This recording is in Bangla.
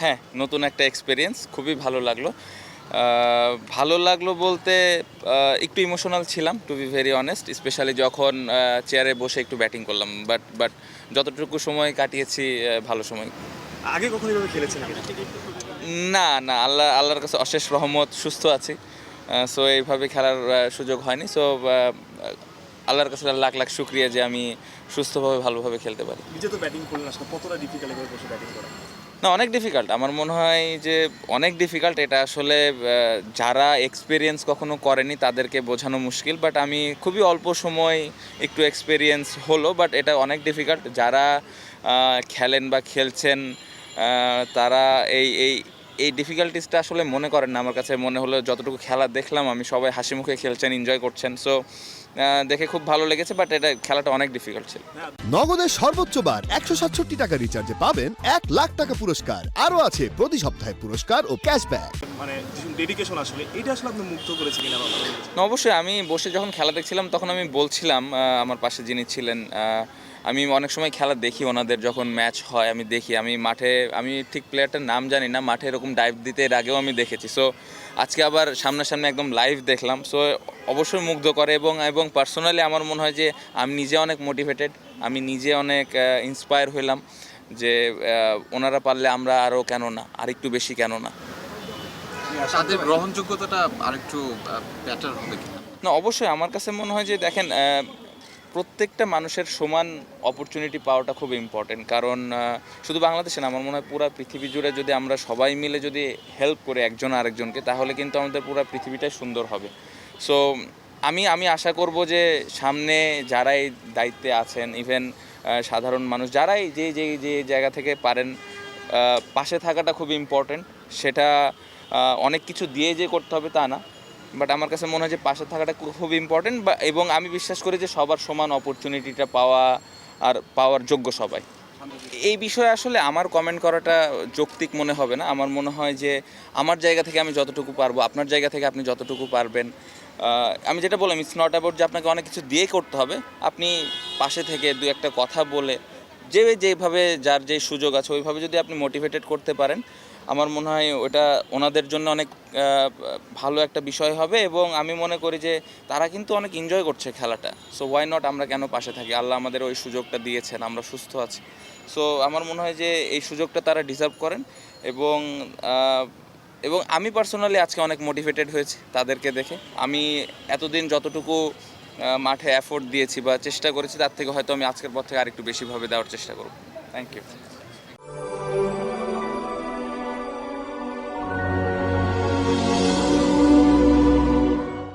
হ্যাঁ নতুন একটা এক্সপিরিয়েন্স খুবই ভালো লাগল। ভালো লাগল বলতে একটু ইমোশনাল ছিলাম to be very honest specially যখন চেয়ারে বসে একটু ব্যাটিং করলাম। বাট বাট যতটুকু সময় কাটিয়েছি ভালো সময়। আগে কখনো এভাবে খেলেছেন না না আল্লাহ আল্লাহর কাছে অশেষ রহমত সুস্থ আছি। সো এইভাবে খেলার সুযোগ হয়নি। সো আল্লাহর কাছে লাখ লাখ শুক্রিয়া যে আমি সুস্থভাবে ভালোভাবে খেলতে পারি। নিজে তো ব্যাটিং করলেন আসলে কতটা ডিফিকাল্ট বসে ব্যাটিং করা? না, অনেক ডিফিকাল্ট আমার মনে হয় যে অনেক ডিফিকাল্ট এটা আসলে যারা এক্সপিরিয়েন্স কখনো করেনি তাদেরকে বোঝানো মুশকিল বাট আমি খুবই অল্প সময় একটু এক্সপিরিয়েন্স হলো বাট এটা অনেক ডিফিকাল্ট যারা খেলেন বা খেলছেন তারা এই এই এই ডিফিকাল্টিসটা আসলে মনে করেন না। আমার কাছে মনে হলো, যতটুকু খেলা দেখলাম, আমি সবাই হাসি মুখে খেলছেন এনজয় করছেন। সো দেখে খুব ভালো লেগেছে বাট এটা খেলাটা অনেক ডিফিকাল্ট ছিল। নগদের সর্বোচ্চ বার একশো সাতষট্টি টাকা রিচার্জে পাবেন এক লাখ টাকা পুরস্কার। আরও আছে প্রতি সপ্তাহে পুরস্কার ও ক্যাশব্যাক মানে ডেডিকেশন আসলে এটা আসলে আপনি মুগ্ধ করেছে কিনা অবশ্যই আমি বসে যখন খেলা দেখছিলাম তখন আমি বলছিলাম আমার পাশে যিনি ছিলেন আমি অনেক সময় খেলা দেখি ওনাদের যখন ম্যাচ হয় আমি দেখি আমি মাঠে আমি ঠিক প্লেয়ারটার নাম জানি না মাঠে এরকম ডাইভ দিতে এর আগেও আমি দেখেছি। সো আজকে আবার সামনাসামনি একদম লাইভ দেখলাম। সো অবশ্যই মুগ্ধ করে এবং এবং পার্সোনালি আমার মনে হয় যে আমি নিজে অনেক মোটিভেটেড আমি নিজে অনেক ইন্সপায়ার হইলাম যে ওনারা পারলে আমরা আরও কেন না আরেকটু বেশি কেন না। তাদের গ্রহণযোগ্যতাটা আরেকটু বেটার হবে না অবশ্যই আমার কাছে মনে হয় যে দেখেন প্রত্যেকটা মানুষের সমান অপরচুনিটি পাওয়াটা খুব ইম্পর্টেন্ট কারণ শুধু বাংলাদেশে না আমার মনে হয় পুরো পৃথিবী জুড়ে যদি আমরা সবাই মিলে যদি হেল্প করে একজন আরেকজনকে তাহলে কিন্তু আমাদের পুরো পৃথিবীটাই সুন্দর হবে। সো আমি আমি আশা করব যে সামনে যারাই দায়িত্বে আছেন ইভেন সাধারণ মানুষ, যারাই যে যে যে জায়গা থেকে পারেন পাশে থাকাটা খুব ইম্পর্টেন্ট সেটা অনেক কিছু দিয়ে যে করতে হবে তা না। বাট আমার কাছে মনে হয় যে পাশে থাকাটা খুব ইম্পর্টেন্ট বা, এবং আমি বিশ্বাস করি যে সবার সমান অপরচুনিটিটা পাওয়া আর পাওয়ার যোগ্য সবাই। এই বিষয়ে আসলে আমার কমেন্ট করাটা যৌক্তিক মনে হবে না। আমার মনে হয় যে আমার জায়গা থেকে আমি যতটুকু পারব, আপনার জায়গা থেকে আপনি যতটুকু পারবেন। আমি যেটা বললাম ইটস নট অ্যাবাউট যে আপনাকে অনেক কিছু দিয়ে করতে হবে। আপনি পাশে থেকে দু একটা কথা বলে, যে যেভাবে যার যে সুযোগ আছে, ওইভাবে যদি আপনি মোটিভেটেড করতে পারেন আমার মনে হয় ওটা ওনাদের জন্য অনেক ভালো একটা বিষয় হবে এবং আমি মনে করি যে তারা কিন্তু অনেক এনজয় করছে খেলাটা। সো ওয়াই নট আমরা কেন পাশে থাকি? আল্লাহ আমাদের ওই সুযোগটা দিয়েছেন, আমরা সুস্থ আছি। সো আমার মনে হয় যে এই সুযোগটা তারা ডিজার্ভ করেন এবং এবং আমি পার্সোনালি আজকে অনেক মোটিভেটেড হয়েছি তাদেরকে দেখে। আমি এতদিন যতটুকু মাঠে এফোর্ট দিয়েছি বা চেষ্টা করেছি, তার থেকে হয়তো আমি আজকের পর থেকে আরেকটু বেশিভাবে দেওয়ার চেষ্টা করব। Thank you